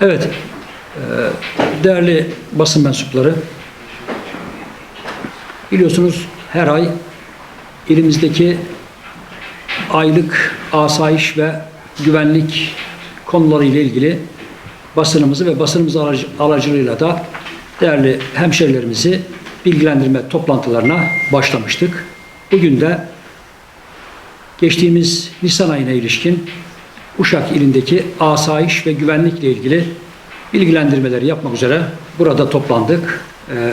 Evet, e, değerli basın mensupları, biliyorsunuz her ay ilimizdeki aylık asayiş ve güvenlik konuları ile ilgili basınımızı ve basınımız aracı- aracılığıyla da değerli hemşerilerimizi bilgilendirme toplantılarına başlamıştık. Bugün de geçtiğimiz Nisan ayına ilişkin Uşak ilindeki asayiş ve güvenlikle ilgili bilgilendirmeleri yapmak üzere burada toplandık. Ee,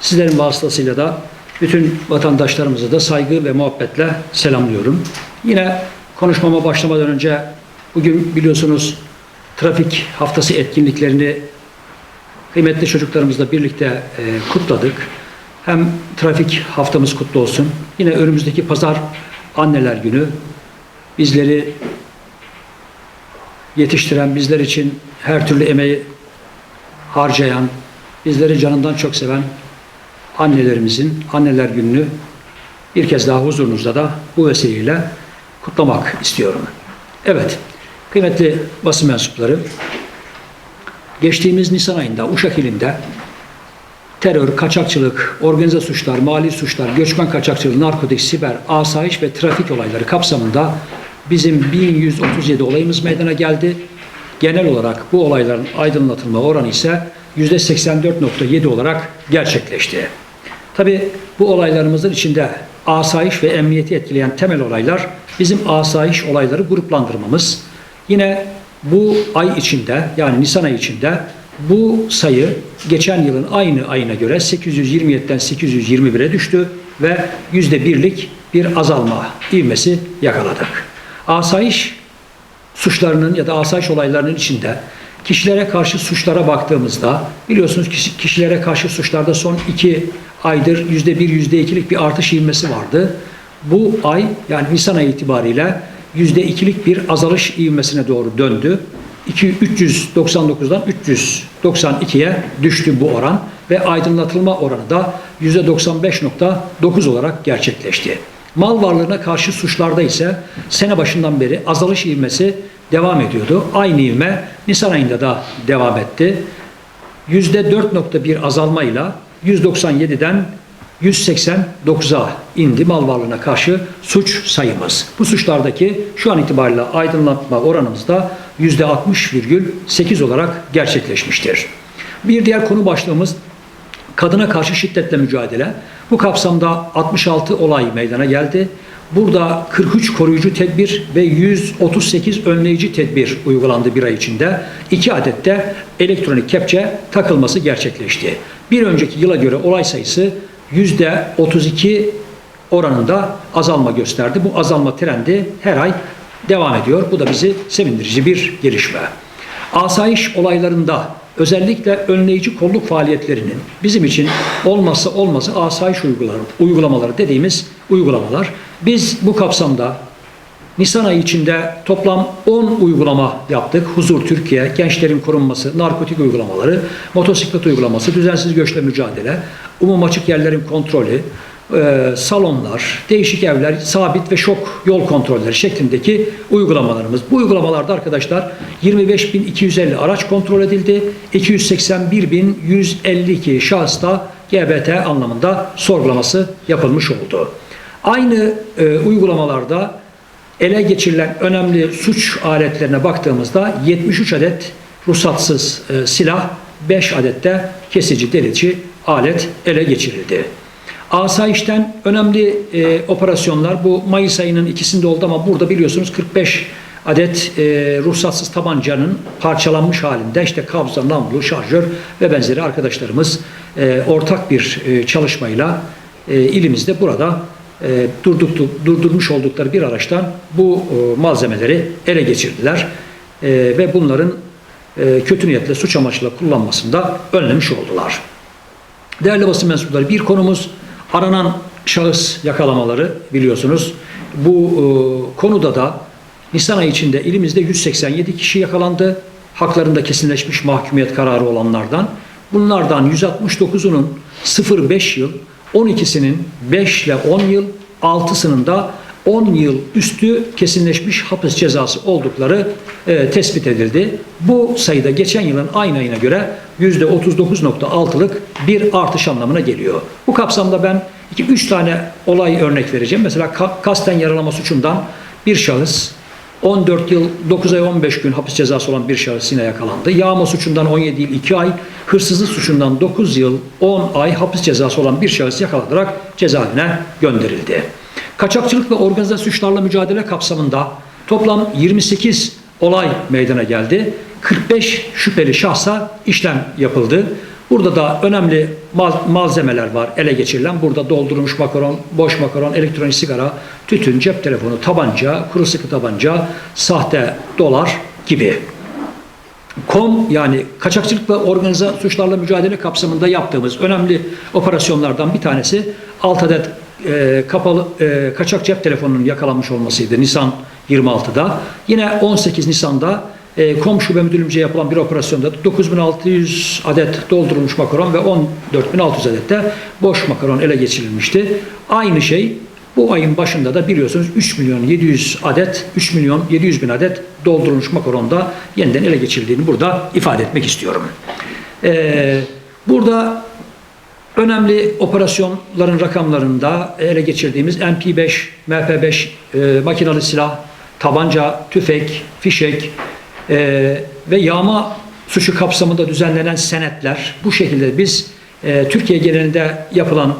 sizlerin vasıtasıyla da bütün vatandaşlarımızı da saygı ve muhabbetle selamlıyorum. Yine konuşmama başlamadan önce bugün biliyorsunuz trafik haftası etkinliklerini kıymetli çocuklarımızla birlikte e, kutladık. Hem trafik haftamız kutlu olsun. Yine önümüzdeki pazar anneler günü bizleri yetiştiren, bizler için her türlü emeği harcayan, bizleri canından çok seven annelerimizin anneler gününü bir kez daha huzurunuzda da bu vesileyle kutlamak istiyorum. Evet, kıymetli basın mensupları, geçtiğimiz Nisan ayında Uşak ilinde terör, kaçakçılık, organize suçlar, mali suçlar, göçmen kaçakçılığı, narkotik, siber, asayiş ve trafik olayları kapsamında bizim 1137 olayımız meydana geldi. Genel olarak bu olayların aydınlatılma oranı ise %84.7 olarak gerçekleşti. Tabi bu olaylarımızın içinde asayiş ve emniyeti etkileyen temel olaylar bizim asayiş olayları gruplandırmamız. Yine bu ay içinde yani Nisan ayı içinde bu sayı geçen yılın aynı ayına göre 827'den 821'e düştü ve yüzde birlik bir azalma ivmesi yakaladık. Asayiş suçlarının ya da asayiş olaylarının içinde kişilere karşı suçlara baktığımızda biliyorsunuz kişi- kişilere karşı suçlarda son iki aydır yüzde bir, yüzde ikilik bir artış ivmesi vardı. Bu ay yani Nisan ayı itibariyle yüzde ikilik bir azalış ivmesine doğru döndü. 2 399'dan 392'ye düştü bu oran ve aydınlatılma oranı da %95.9 olarak gerçekleşti. Mal varlığına karşı suçlarda ise sene başından beri azalış ivmesi devam ediyordu. Aynı ivme Nisan ayında da devam etti. %4.1 azalmayla 197'den 189'a indi mal varlığına karşı suç sayımız. Bu suçlardaki şu an itibariyle aydınlatma oranımız da %60,8 olarak gerçekleşmiştir. Bir diğer konu başlığımız kadına karşı şiddetle mücadele. Bu kapsamda 66 olay meydana geldi. Burada 43 koruyucu tedbir ve 138 önleyici tedbir uygulandı bir ay içinde. 2 adet de elektronik kepçe takılması gerçekleşti. Bir önceki yıla göre olay sayısı %32 oranında azalma gösterdi. Bu azalma trendi her ay devam ediyor. Bu da bizi sevindirici bir gelişme. Asayiş olaylarında özellikle önleyici kolluk faaliyetlerinin bizim için olmazsa olmazı asayiş uygulamaları, uygulamaları dediğimiz uygulamalar. Biz bu kapsamda Nisan ayı içinde toplam 10 uygulama yaptık. Huzur Türkiye, gençlerin korunması, narkotik uygulamaları, motosiklet uygulaması, düzensiz göçle mücadele, umum açık yerlerin kontrolü, e, salonlar, değişik evler, sabit ve şok yol kontrolleri şeklindeki uygulamalarımız. Bu uygulamalarda arkadaşlar 25.250 araç kontrol edildi. 281.152 şahısta GBT anlamında sorgulaması yapılmış oldu. Aynı e, uygulamalarda ele geçirilen önemli suç aletlerine baktığımızda 73 adet ruhsatsız e, silah, 5 adet de kesici delici alet ele geçirildi. Asayişten önemli e, operasyonlar. Bu Mayıs ayının ikisinde oldu ama burada biliyorsunuz 45 adet e, ruhsatsız tabancanın parçalanmış halinde. İşte kabza, namlu, şarjör ve benzeri arkadaşlarımız e, ortak bir e, çalışmayla e, ilimizde burada e, durdurdu, durdurmuş oldukları bir araçtan bu e, malzemeleri ele geçirdiler. E, ve bunların e, kötü niyetle suç amaçlı kullanmasında önlemiş oldular. Değerli basın mensupları bir konumuz aranan şahıs yakalamaları biliyorsunuz. Bu e, konuda da Nisan ayı içinde ilimizde 187 kişi yakalandı. Haklarında kesinleşmiş mahkumiyet kararı olanlardan. Bunlardan 169'unun 0-5 yıl, 12'sinin 5 ile 10 yıl, 6'sının da 10 yıl üstü kesinleşmiş hapis cezası oldukları e, tespit edildi. Bu sayıda geçen yılın aynı ayına göre %39.6'lık bir artış anlamına geliyor. Bu kapsamda ben 2-3 tane olay örnek vereceğim. Mesela ka- kasten yaralama suçundan bir şahıs 14 yıl 9 ay 15 gün hapis cezası olan bir şahıs yine yakalandı. Yağma suçundan 17 yıl 2 ay, hırsızlık suçundan 9 yıl 10 ay hapis cezası olan bir şahıs yakalanarak cezaevine gönderildi. Kaçakçılık ve organize suçlarla mücadele kapsamında toplam 28 olay meydana geldi. 45 şüpheli şahsa işlem yapıldı. Burada da önemli mal- malzemeler var ele geçirilen. Burada doldurulmuş makaron, boş makaron, elektronik sigara, tütün, cep telefonu, tabanca, kuru sıkı tabanca, sahte dolar gibi. KOM yani kaçakçılık ve organize suçlarla mücadele kapsamında yaptığımız önemli operasyonlardan bir tanesi 6 adet e, kapalı e, kaçak cep telefonunun yakalanmış olmasıydı Nisan 26'da. Yine 18 Nisan'da e, KOM şube müdürlüğümüzce yapılan bir operasyonda 9600 adet doldurulmuş makaron ve 14600 adet de boş makaron ele geçirilmişti. Aynı şey bu ayın başında da biliyorsunuz 3 milyon 700 adet, 3 milyon 700 bin adet doldurulmuş makaronda yeniden ele geçirildiğini burada ifade etmek istiyorum. Ee, burada önemli operasyonların rakamlarında ele geçirdiğimiz MP5, MP5 e, makinalı silah, tabanca, tüfek, fişek e, ve yağma suçu kapsamında düzenlenen senetler bu şekilde biz e, Türkiye genelinde yapılan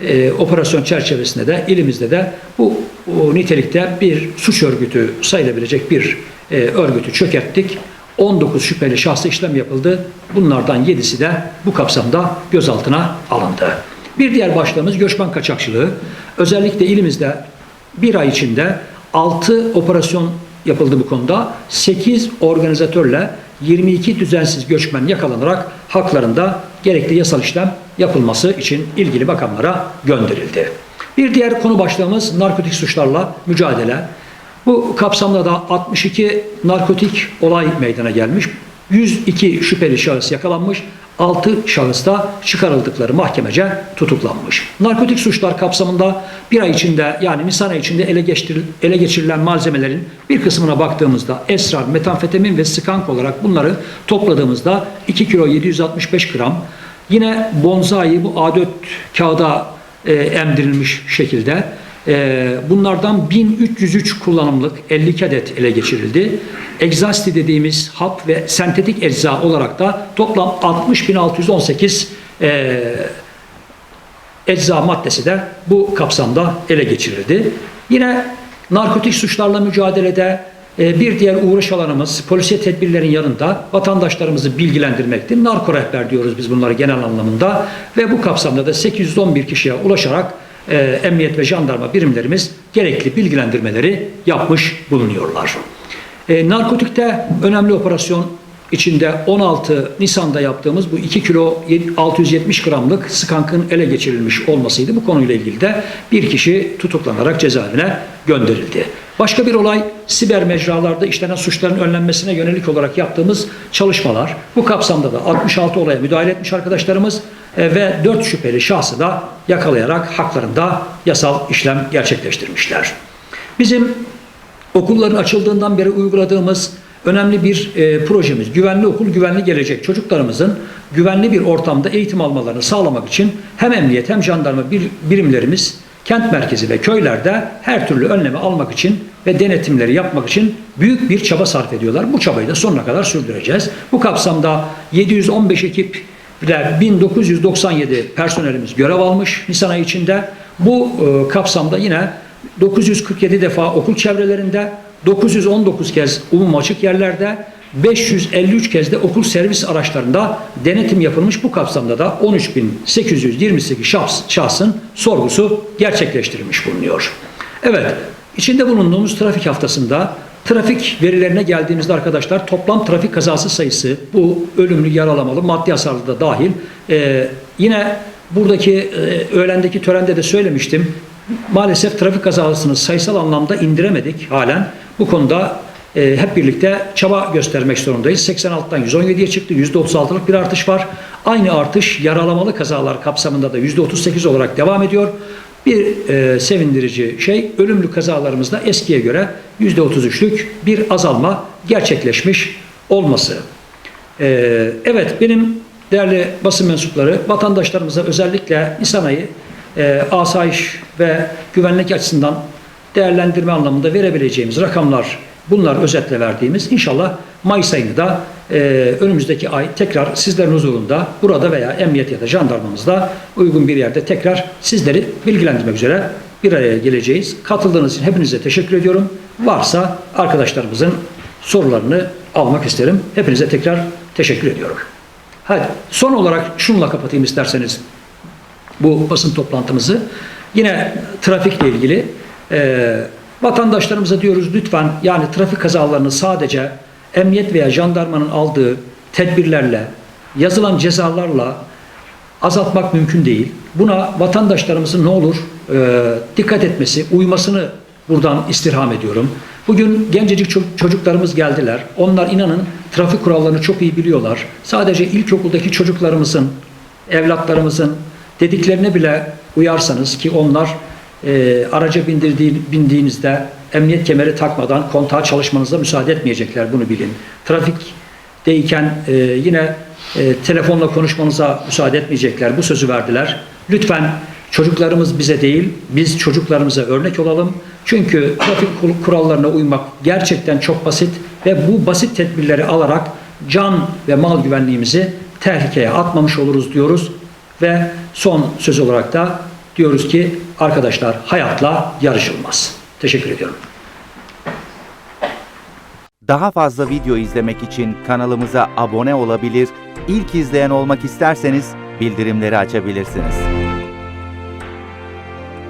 e, operasyon çerçevesinde de ilimizde de bu o nitelikte bir suç örgütü sayılabilecek bir e, örgütü çökerttik. 19 şüpheli şahsa işlem yapıldı. Bunlardan 7'si de bu kapsamda gözaltına alındı. Bir diğer başlığımız göçmen kaçakçılığı. Özellikle ilimizde bir ay içinde 6 operasyon yapıldı bu konuda. 8 organizatörle 22 düzensiz göçmen yakalanarak haklarında gerekli yasal işlem yapılması için ilgili makamlara gönderildi. Bir diğer konu başlığımız narkotik suçlarla mücadele. Bu kapsamda da 62 narkotik olay meydana gelmiş. 102 şüpheli şahıs yakalanmış. 6 şahıs da çıkarıldıkları mahkemece tutuklanmış. Narkotik suçlar kapsamında bir ay içinde yani Nisan ayı içinde ele, geçtiril- ele geçirilen malzemelerin bir kısmına baktığımızda esrar, metamfetamin ve skank olarak bunları topladığımızda 2 kilo 765 gram yine bonzai bu A4 kağıda e, emdirilmiş şekilde bunlardan 1303 kullanımlık 52 adet ele geçirildi. Egzasti dediğimiz hap ve sentetik ecza olarak da toplam 60.618 e, ecza maddesi de bu kapsamda ele geçirildi. Yine narkotik suçlarla mücadelede e, bir diğer uğraş alanımız polisiye tedbirlerin yanında vatandaşlarımızı bilgilendirmektir. Narko rehber diyoruz biz bunları genel anlamında ve bu kapsamda da 811 kişiye ulaşarak e, emniyet ve jandarma birimlerimiz gerekli bilgilendirmeleri yapmış bulunuyorlar. E, narkotikte önemli operasyon içinde 16 Nisan'da yaptığımız bu 2 kilo 670 gramlık skankın ele geçirilmiş olmasıydı. Bu konuyla ilgili de bir kişi tutuklanarak cezaevine gönderildi. Başka bir olay siber mecralarda işlenen suçların önlenmesine yönelik olarak yaptığımız çalışmalar. Bu kapsamda da 66 olaya müdahale etmiş arkadaşlarımız e, ve 4 şüpheli şahsı da yakalayarak haklarında yasal işlem gerçekleştirmişler. Bizim okulların açıldığından beri uyguladığımız önemli bir e, projemiz. Güvenli okul, güvenli gelecek. Çocuklarımızın güvenli bir ortamda eğitim almalarını sağlamak için hem emniyet hem jandarma bir, birimlerimiz kent merkezi ve köylerde her türlü önlemi almak için ve denetimleri yapmak için büyük bir çaba sarf ediyorlar. Bu çabayı da sonuna kadar sürdüreceğiz. Bu kapsamda 715 ekip ile 1997 personelimiz görev almış Nisan ayı içinde. Bu e, kapsamda yine 947 defa okul çevrelerinde, 919 kez umum açık yerlerde, 553 kez de okul servis araçlarında denetim yapılmış. Bu kapsamda da 13.828 şahs, şahsın sorgusu gerçekleştirilmiş bulunuyor. Evet, içinde bulunduğumuz trafik haftasında trafik verilerine geldiğimizde arkadaşlar toplam trafik kazası sayısı bu ölümlü, yaralamalı, maddi hasarlı da dahil. Ee, yine buradaki e, öğlendeki törende de söylemiştim. Maalesef trafik kazasını sayısal anlamda indiremedik halen. Bu konuda e, hep birlikte çaba göstermek zorundayız. 86'dan 117'ye çıktı. %36'lık bir artış var. Aynı artış yaralamalı kazalar kapsamında da %38 olarak devam ediyor. Bir e, sevindirici şey ölümlü kazalarımızda eskiye göre %33'lük bir azalma gerçekleşmiş olması. Ee, evet benim değerli basın mensupları vatandaşlarımıza özellikle Nisanay'ı e, asayiş ve güvenlik açısından değerlendirme anlamında verebileceğimiz rakamlar bunlar özetle verdiğimiz inşallah Mayıs ayını da e, önümüzdeki ay tekrar sizlerin huzurunda burada veya emniyet ya da jandarmamızda uygun bir yerde tekrar sizleri bilgilendirmek üzere bir araya geleceğiz. Katıldığınız için hepinize teşekkür ediyorum. Varsa arkadaşlarımızın sorularını almak isterim. Hepinize tekrar teşekkür ediyorum. Hadi son olarak şunla kapatayım isterseniz bu basın toplantımızı. Yine trafikle ilgili e, vatandaşlarımıza diyoruz lütfen yani trafik kazalarını sadece emniyet veya jandarmanın aldığı tedbirlerle, yazılan cezalarla azaltmak mümkün değil. Buna vatandaşlarımızın ne olur e, dikkat etmesi, uymasını buradan istirham ediyorum. Bugün gencecik ço- çocuklarımız geldiler. Onlar inanın trafik kurallarını çok iyi biliyorlar. Sadece ilkokuldaki çocuklarımızın, evlatlarımızın dediklerine bile uyarsanız ki onlar e, araca bindiğinizde emniyet kemeri takmadan kontağa çalışmanıza müsaade etmeyecekler bunu bilin. Trafikteyken e, yine e, telefonla konuşmanıza müsaade etmeyecekler. Bu sözü verdiler. Lütfen çocuklarımız bize değil, biz çocuklarımıza örnek olalım. Çünkü trafik kur- kurallarına uymak gerçekten çok basit ve bu basit tedbirleri alarak can ve mal güvenliğimizi tehlikeye atmamış oluruz diyoruz. Ve son söz olarak da diyoruz ki arkadaşlar hayatla yarışılmaz. Teşekkür ediyorum. Daha fazla video izlemek için kanalımıza abone olabilir, ilk izleyen olmak isterseniz bildirimleri açabilirsiniz.